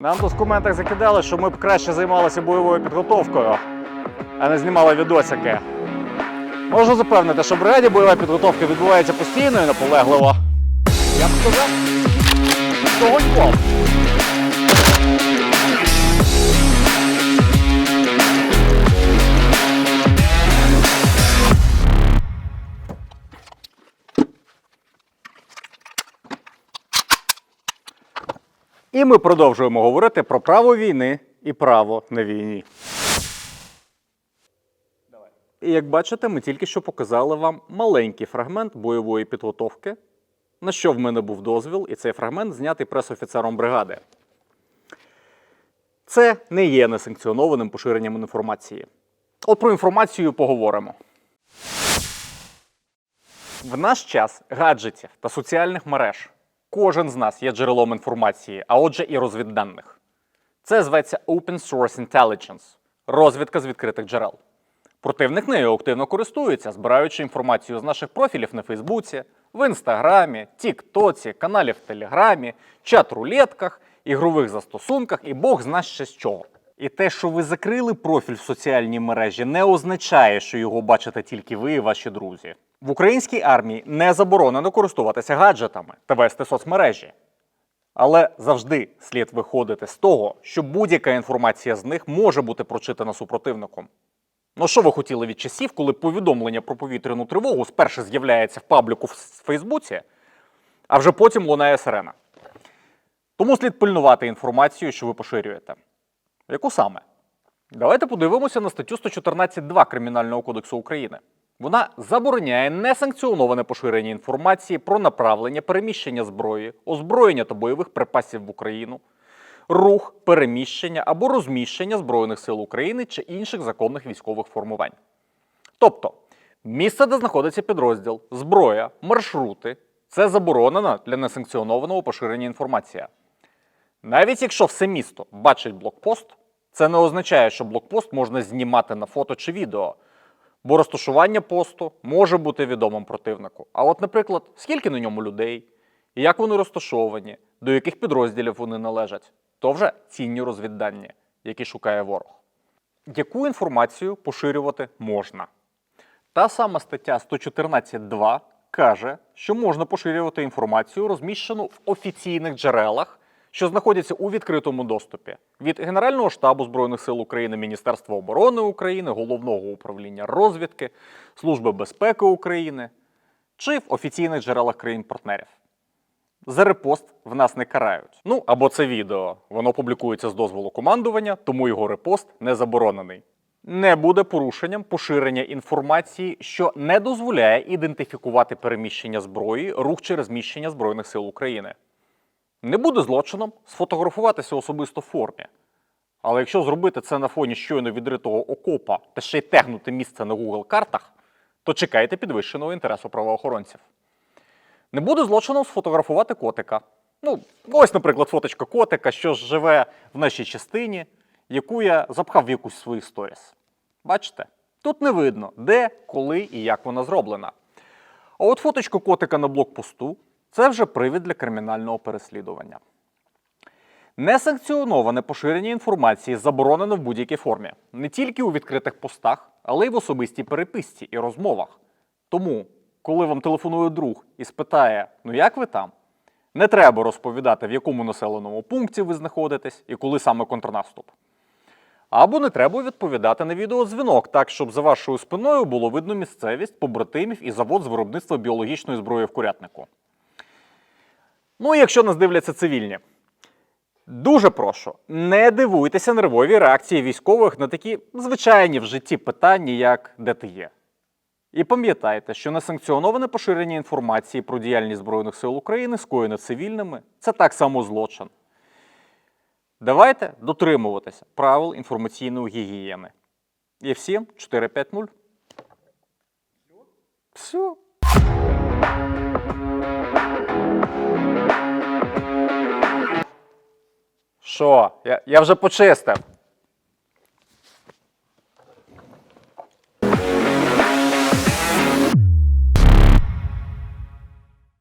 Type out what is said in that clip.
Нам тут в коментах закидали, що ми б краще займалися бойовою підготовкою, а не знімали відосики. Можу запевнити, що в бригаді бойова підготовка відбувається постійно і наполегливо. Я б сказав, сьогодні. І ми продовжуємо говорити про право війни і право на війні. І як бачите, ми тільки що показали вам маленький фрагмент бойової підготовки, на що в мене був дозвіл, і цей фрагмент знятий пресофіцером бригади. Це не є несанкціонованим поширенням інформації. От про інформацію поговоримо. В наш час гаджетів та соціальних мереж кожен з нас є джерелом інформації, а отже, і розвідданих. Це зветься Open Source Intelligence розвідка з відкритих джерел. Противник нею активно користується, збираючи інформацію з наших профілів на Фейсбуці, в Інстаграмі, Тіктоці, каналів в Телеграмі, чат-рулетках, ігрових застосунках і Бог зна ще з чого. І те, що ви закрили профіль в соціальній мережі, не означає, що його бачите тільки ви і ваші друзі. В українській армії не заборонено користуватися гаджетами та вести соцмережі. Але завжди слід виходити з того, що будь-яка інформація з них може бути прочитана супротивником. Ну що ви хотіли від часів, коли повідомлення про повітряну тривогу спершу з'являється в пабліку в Фейсбуці, а вже потім лунає сирена. Тому слід пильнувати інформацію, що ви поширюєте. Яку саме? Давайте подивимося на статтю 114.2 Кримінального кодексу України. Вона забороняє несанкціоноване поширення інформації про направлення, переміщення зброї, озброєння та бойових припасів в Україну, рух, переміщення або розміщення Збройних сил України чи інших законних військових формувань. Тобто, місце, де знаходиться підрозділ, зброя, маршрути це заборонена для несанкціонованого поширення інформація. Навіть якщо все місто бачить блокпост, це не означає, що блокпост можна знімати на фото чи відео, бо розташування посту може бути відомим противнику. А от, наприклад, скільки на ньому людей, як вони розташовані, до яких підрозділів вони належать, то вже цінні розвіддані, які шукає ворог. Яку інформацію поширювати можна? Та сама стаття 114.2 каже, що можна поширювати інформацію, розміщену в офіційних джерелах, що знаходяться у відкритому доступі від Генерального штабу Збройних сил України, Міністерства оборони України, Головного управління розвідки, Служби безпеки України чи в офіційних джерелах країн-партнерів. За репост в нас не карають. Ну або це відео. Воно публікується з дозволу командування, тому його репост не заборонений. Не буде порушенням поширення інформації, що не дозволяє ідентифікувати переміщення зброї, рух чи розміщення Збройних сил України. Не буде злочином сфотографуватися особисто в формі. Але якщо зробити це на фоні щойно відритого окопа та ще й тегнути місце на Google картах, то чекайте підвищеного інтересу правоохоронців. Не буде злочином сфотографувати котика. Ну, ось, наприклад, фоточка котика, що живе в нашій частині, яку я запхав в якусь свої сторіс. Бачите? Тут не видно, де, коли і як вона зроблена. А от фоточка котика на блокпосту це вже привід для кримінального переслідування. Несанкціоноване поширення інформації заборонено в будь-якій формі, не тільки у відкритих постах, але й в особистій переписці і розмовах. Тому, коли вам телефонує друг і спитає, ну як ви там, не треба розповідати, в якому населеному пункті ви знаходитесь і коли саме контрнаступ. Або не треба відповідати на відеодзвінок, так щоб за вашою спиною було видно місцевість, побратимів і завод з виробництва біологічної зброї в курятнику. Ну якщо нас дивляться цивільні. Дуже прошу, не дивуйтеся нервові реакції військових на такі звичайні в житті питання, як де ти є. І пам'ятайте, що несанкціоноване поширення інформації про діяльність Збройних сил України, скоєне цивільними, це так само злочин. Давайте дотримуватися правил інформаційної гігієни. І всім 450. Все. Що? Я, я вже почистив.